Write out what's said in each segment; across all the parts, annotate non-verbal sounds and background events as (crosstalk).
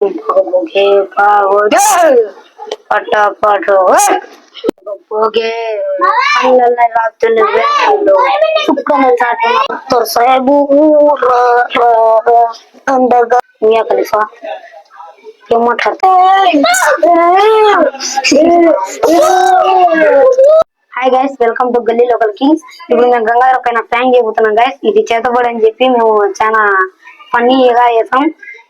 పోగే పావోదే పటాపటో పోగే అల్లల్ల రాత్రి వేళ్ళు. చుక్కన చాటున తొరసాబు అందగా మియా ఖలీఫా ఏం హాయ్ గైస్ వెల్కమ్ టు గల్లీ లోకల్ కింగ్స్. ఇప్పుడు మేము గంగాధర పైన ప్రాంక్ చేయబోతున్నాం గైస్ ఇది చేతబడి అని చెప్పి మేము చాలా ఫన్నీగా చేసాం.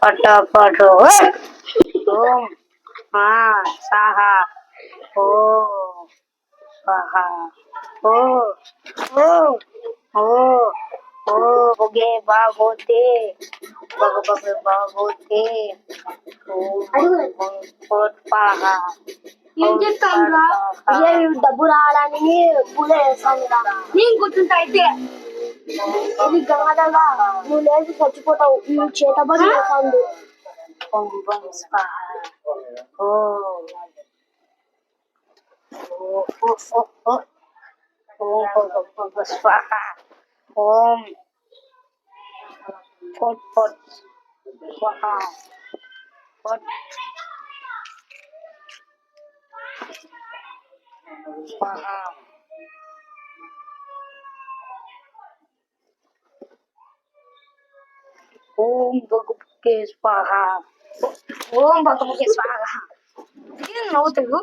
పావోదే పటాపటో ఓం మా సాహా ఓ స్వాహా ఓ ఓ ఓ ఓ పోగే బాగోతే బగ బగ బాగోతే పాహా ఏం చెప్తాను డబ్బు రావడానికి పూజ చేస్తాను నేను కూర్చుంటా అయితే ఇది గంగదగా నువ్వు లేదు చచ్చిపోతావు నువ్వు చేతబడి చేస్తాను ఓం వం స్వాహా ఓ ఓ ఓ ఓ ఓ ఓం భగ భగ స్వాహా. ఓం స్వాహా స్వాహా ఓం నవ్వుతాడు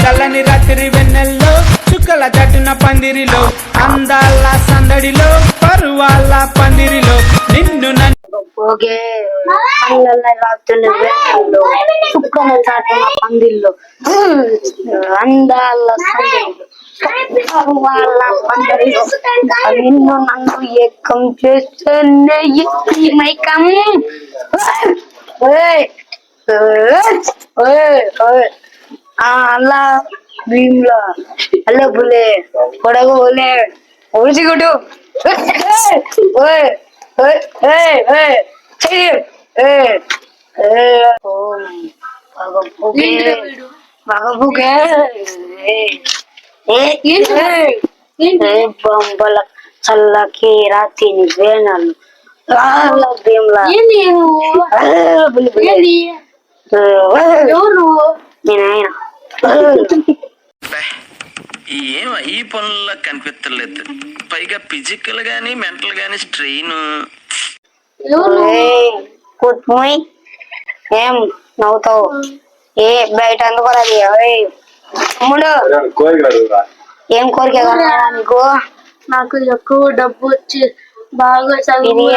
చల్లని రాత్రి వెన్నెల్లో చుక్కల చట్టున పందిరిలో అందాల సందడిలో పరువాల పందిరిలో నిన్ను నన్ను పోగే అల్లల్ల రాత్రి వేళ్ళు చుక్కల చాటున పందిల్లో అందాల వాళ్ళ పందిరిలో నిన్ను నన్ను ఏకం చేస్తేనే ఈ మైకం. అలా ఓయ్ ఓయ్ ఓయ్ ఆ అల్లా భీమ్లా అల్ల బులే బులే ఒడిసి కొట్టు ఓయ్ ఓయ్ ఓయ్ ఓయ్ చెయ్యి ఓయ్ ఓయ్ ఓం భగభుగే భగభుగే ఏ ఏ బొంబల చల్లకి రాతిని వేణలు రాళ్ళ భీమ్లా ఏంది అల్ల బులి బులి ఏంది ఎవరు నేను ఆయన ఏం ఈ పనుల్లో కనిపించలేదు పైగా ఫిజికల్ గానీ మెంటల్ గానీ స్ట్రెయిన్ ఏం నవ్వుతావు? ఏ బయట ఎందుకు అది? ఓయ్ తమ్ముడు. ఏం కోరిక నీకు? నాకు ఎక్కువ డబ్బు వచ్చి బాగా చదువు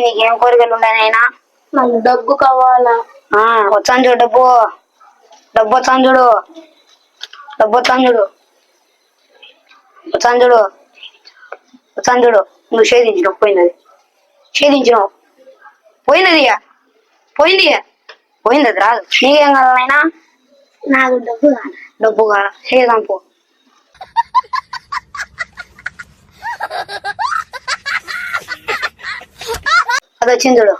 నీకేం కోరికలు ఉన్నాయి నాయనా? నాకు డబ్బు కావాలా? ఆ, వచ్చాను చూడు డబ్బు. డబ్బు వచ్చాను చూడు. డబ్బు వచ్చాను చూడు. వచ్చాను చూడు. వచ్చాను చూడు. నువ్వు షేధించినావు పోయినది. షేధించినావు పోయినది. పోయింది. పోయింది అది రాదు. నీకేం కావాలైనా నాకు డబ్బు కావాలా. డబ్బు కావాలా? షేదాం పో. (laughs) అది వచ్చింది చూడు.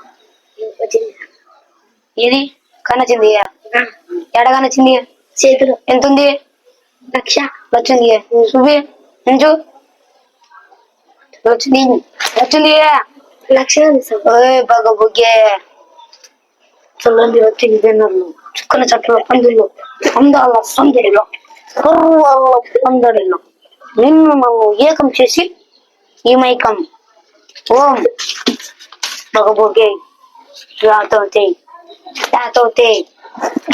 ఇది కనొచ్చింది ఎడ కనొచ్చింది చేతులు ఎంత ఉంది లక్ష వచ్చింది. చూపి ఎంచు వచ్చింది. వచ్చింది. లక్ష బాగ బుగ్గే చల్లంది వచ్చింది తిన్నారు చుక్కన చట్టల పందిళ్ళు అందాల సందడిలో కర్వాల పందడిలో నిన్ను నన్ను ఏకం చేసి ఈ మైకం. ఓం. బగబోగే రాతోతే రాతోతే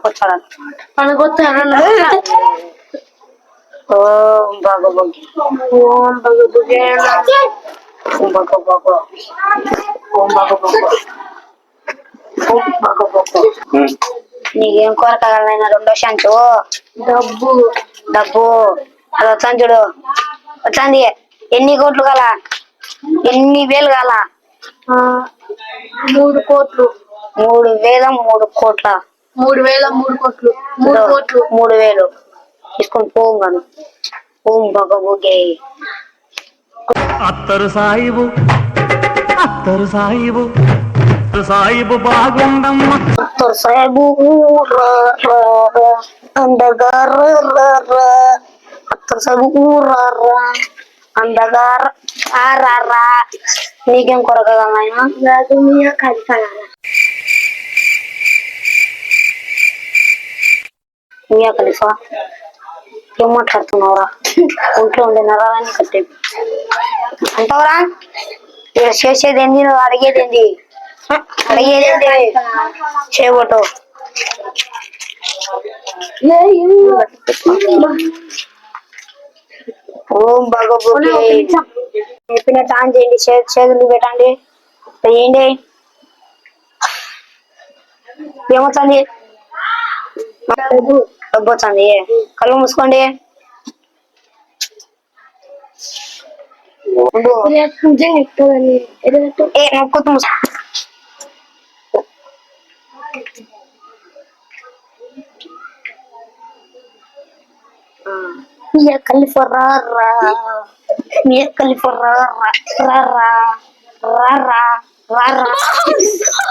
కూర్చోడం ఓం భగవగి ఓం భగవగి ఓం భగవగ ఓం భగవగ ఓం భగవగ నీకేం కోరకగలనైనా రెండో శాంతు డబ్బు. డబ్బు. అది వచ్చాను చూడు. వచ్చాంది ఎన్ని కోట్లు గల ఎన్ని వేలు ఆ, మూడు కోట్లు. మూడు వేల మూడు కోట్ల. మూడు వేల మూడు కోట్లు. మూడు కోట్లు. మూడు వేలు తీసుకొని పోం గాను. ఓం భగవగే అత్తరు సాయిబు అత్తరు సాయిబు సాయిబు బాగుండమ్మ. డాక్టర్ సాహెబు రా, రా, రా. అందగా రా, రా, రా. డాక్టర్ సాహెబు రా, రా. అందగా రా, రా, రా, రా. నీకేం కొరకగలనాయన నాకు మియా ఖలీఫా మియా ఖలీఫా ఏం మాట్లాడుతున్నావురా ఒంట్లో ఉండే నరాలని కట్టే అంటావురా? ఇక్కడ చేసేది ఏంది? నువ్వు అడిగేది ఏంది? అడిగేది ఏంది? చేయబోటు ఓం భగవతి. చెప్పినట్టు ఆన్ చేయండి. చేతులు పెట్టండి. చేయండి ఏమవుతుంది డబ్బొచ్చింది కళ్ళు మూసుకోండి నొక్కుతూ Mia Califorrara. Mia Califorrara. Rara. Rara. Rara.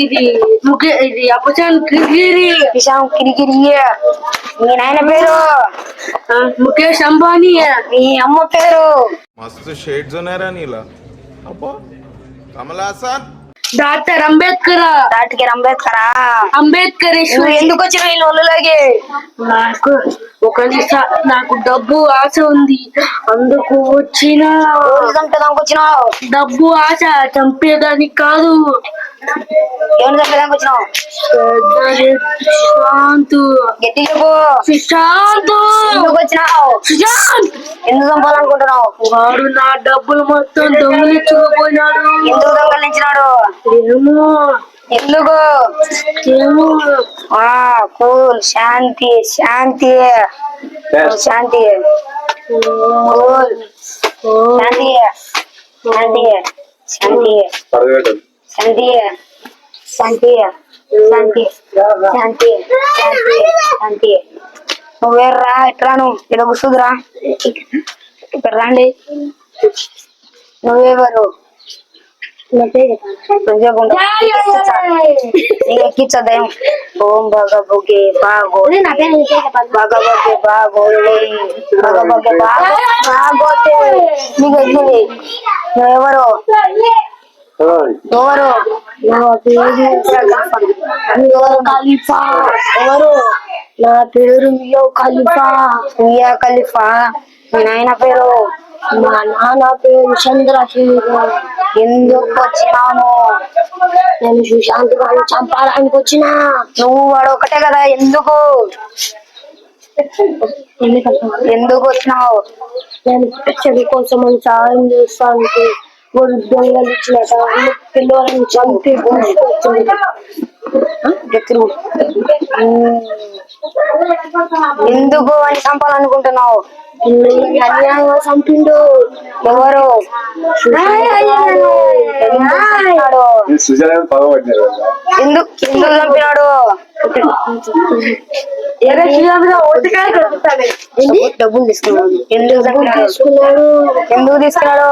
ఇది ఇది అబ్బుచాన్ కిరిగిరి కిషాం కిరిగిరి మీ నాయన పేరు ముఖేష్ అంబానీ మీ అమ్మ పేరు మస్తు షేడ్స్ ఉన్నారా నీలా అబ్బా కమలాసన్ డాక్టర్ అంబేద్కర్ డాక్టర్ అంబేద్కర్ అంబేద్కర్ ఎందుకు వచ్చిన ఈ లోలాగే నాకు ఒక నిమిషం నాకు డబ్బు ఆశ ఉంది. అందుకు వచ్చిన డబ్బు ఆశ చంపేదానికి కాదు. సుశాంత్. సుశాంత్. ఎందుకు చంపాలనుకుంటున్నావు? వాడు నా డబ్బులు మొత్తం దొంగిలించుకుపోయినాడు. ఎందుకు దొంగలించినాడు? ఏమో. ఆ కూల్ శాంతి శాంతి. శాంతి. కూల్ శాంతి. శాంతి. శాంతి. శాంతి. శాంతి. శాంతి. శాంతి. శాంతి. శాంతి. నువ్వేర్రా ఇట్రాను ఇక్కడ కూర్చుందిరా. ఇక్కడ రండి నువ్వెవరు ಕಿಚ್ಚದೇವ್ ಓಂ ಭಗ ಬುಗೆ ಬಾಗೋ ಭಗ ಬಗೆ ಬಾಗೋ ಭಗ ಬಗೆ ಬಾಗೋತೆ ನೀಗ ಇದ್ದೀನಿ ఎవరు ఎవరు నా పేరు ఎవరు ఖలీఫా ఎవరు నా పేరు మియా ఖలీఫా మియా ఖలీఫా నాయన పేరు మా నాన్న పేరు చంద్రశేఖర్ ఎందుకు వచ్చినాను నేను సుశాంత్ గారు చంపడానికి వచ్చినా. నువ్వు వాడు ఒకటే కదా ఎందుకు? ఎందుకు వచ్చినావు? నేను చదువు కోసం సాయం చేస్తాను పిల్లవాళ్ళని చంపి ఎందుకు అని చంపాలనుకుంటున్నావు? అన్యాయంగా చంపిండు ఎవరు ఎందుకు చంపినాడు? ఎందుకు డబ్బులు తీసుకున్నాడు. ఎందుకు తీసుకున్నాడు. ఎందుకు తీసుకున్నాడు?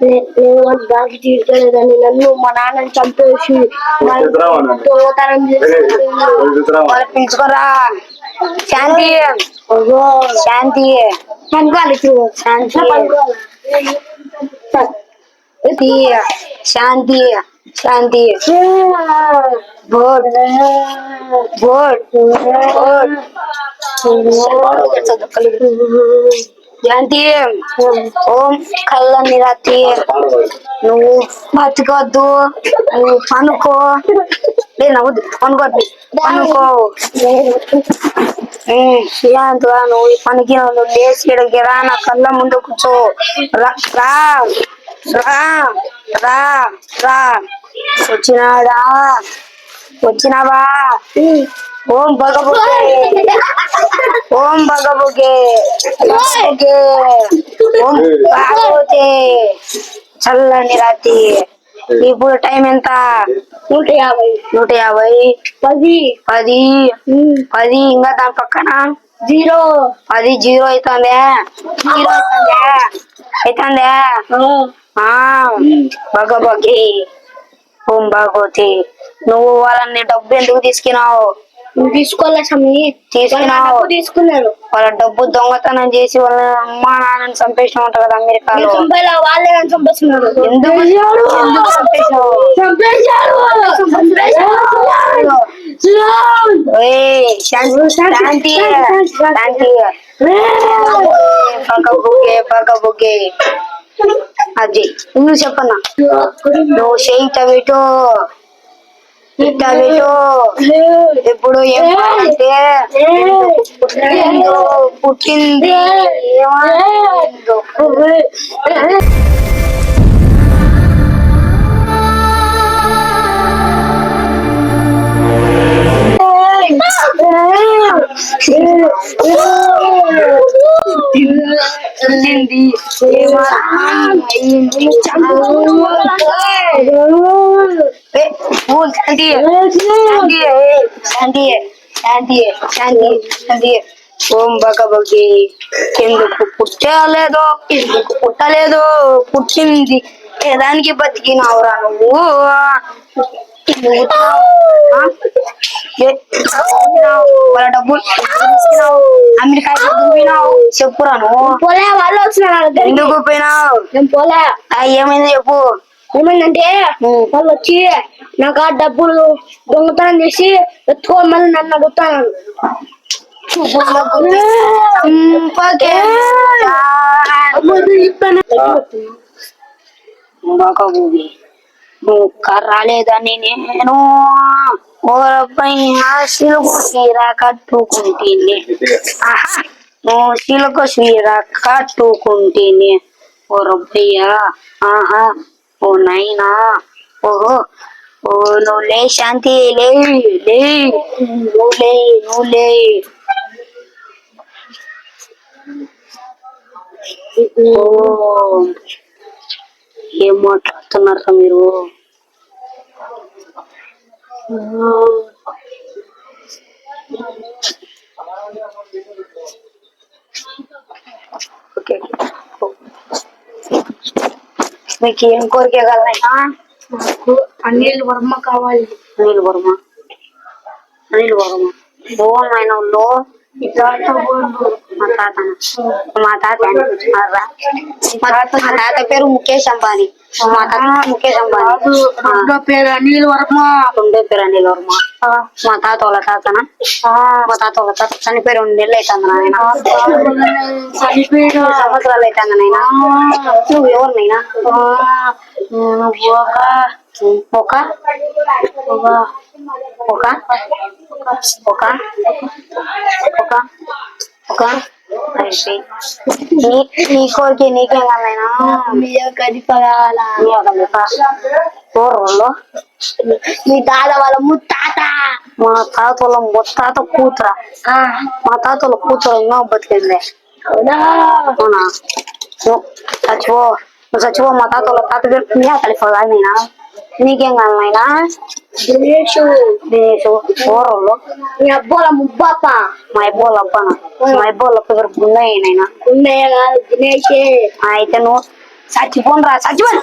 నేను బ్యాంక్ తీర్చలేదని నన్ను మా నాన్నని చంపేసి? దొంగతనం పిలుచుకోరా శాంతి. శాంతి. పనుకోవాలి Shanti. Shanti Shanti. Shanti. Board. Board. Board. ఏంటి? ఓం కళ్ళని రాత్రి నువ్వు బతకొద్దు. నువ్వు పనుకో. లేదు నవ్వద్దు. పనుకోద్దు. పనుకో. శాంతిగా నువ్వు పనికి నువ్వు లేచి ఇక్కడికి రా. నా కళ్ళ ముందు కూర్చో. రా రా రా రా రా. వచ్చినాడా? వచ్చినావా? ఓం భగబుగే ఓం భగబుగే భగబుగే ఓం భాగవతే చల్లని రాత్రి. ఇప్పుడు టైం ఎంత? నూట యాభై. నూట యాభై. పది. పది. పది ఇంకా దాని పక్కన? జీరో. పది జీరో అవుతుందే జీరో అవుతుందే అవుతుందే భగభగి ఓం భగవతి నువ్వు వాళ్ళని డబ్బు ఎందుకు తీసుకున్నావు? నువ్వు తీసుకోలే సమీ తీసుకున్నావు. డబ్బు తీసుకున్నాడు వాళ్ళ డబ్బు దొంగతనం చేసి వాళ్ళ అమ్మా నాన్నని చంపేసిన ఉంటారు కదా అమెరికాలో. చంపేలా? వాళ్ళే నన్ను ఎందుకు శాంతి అది నువ్వు చెప్పన్నా నువ్వు చేయి పెట్టు ఇట్ట పెట్టు ఇప్పుడు ఏం అంటే పుట్టిందో పుట్టింది ఏమైందో పుట్టింది ఏమైంది ఏ, శాంతి శాంతి శాంతి ఓం భగవగి ఎందుకు పుట్టలేదో ఎందుకు పుట్టలేదో పుట్టింది. దానికి బతికినావురా నువ్వు? వాళ్ళ డబ్బులు అమెరికా ఎందుకు పోయినావు? చెప్పురా నువ్వు. పోలే వాళ్ళు వచ్చినారు నా దగ్గరికి. ఎందుకు పోయినావు? పోలే. ఏమైంది చెప్పు. ఏమైందంటే వాళ్ళు వచ్చి నాకు ఆ డబ్బులు దొంగతనం చేసి ఎత్తుకోమని నన్ను అడుగుతాను నువ్వు రాలేదని నేను ఓరపై సిలుకు చీర కట్టుకుంటేనే. నువ్వు సిలుకు చీర కట్టుకుంటేనే. ఓ రబ్బయ్యా ఆహా. ఓ నైనా ఓహో. ఓ నువ్వు లే శాంతి లే లే నువ్వు లే నువ్వు లే ఓ. ఏం మాట్లాడుతున్నారా మీరు? ఓకే. మీకు ఏం కోరిక కలనైనా అనిల్ వర్మ కావాలి. అనిల్ వర్మ. అనిల్ వర్మ. ఓం ఆయన లో మా తాత మా తాత అన్నారా? మా తాత మా తాత పేరు ముఖేష్ అంబానీ మా తాత ముఖేష్ అంబానీ రెండో పేరు అనిల్ వర్మ రెండో పేరు అనిల్ వర్మ మా తాత వాళ్ళ తాతనా మా తాత వాళ్ళ తాత చనిపోయి రెండు నెలలు అవుతుంది నాయన చనిపోయాడు సంవత్సరాలు అవుతుంది నాయన నువ్వు ఎవరినైనా నేను ఒక ఒక ఒక ఒక ఒక నీ నీ కోరిక నీకేం కాదైనా మీ కలిప కావాలా మీ తాత వాళ్ళ ముత్తాత. మా తాతల ముత్తాత కూతుర? మా తాతల కూతురు ఎన్నో బతికింది. అవునా? అవునా? చచ్చిపో. నువ్వు చచ్చిపో మా తాతల తాత పేరు నీ కలిపోదా నేనా నీకేం కాదైనా దినేషు దినేష్ ఊర్లో మీ అబ్బోల ముబ్బాప మా ఇబ్బోళ్ళ అప్పన మా ఇబ్బోళ్ళ పేరు గుండయ్యనైనా ఉన్నయ్య కాదు దినేషే అయితే నువ్వు చచ్చిపోను రా చచ్చిపోను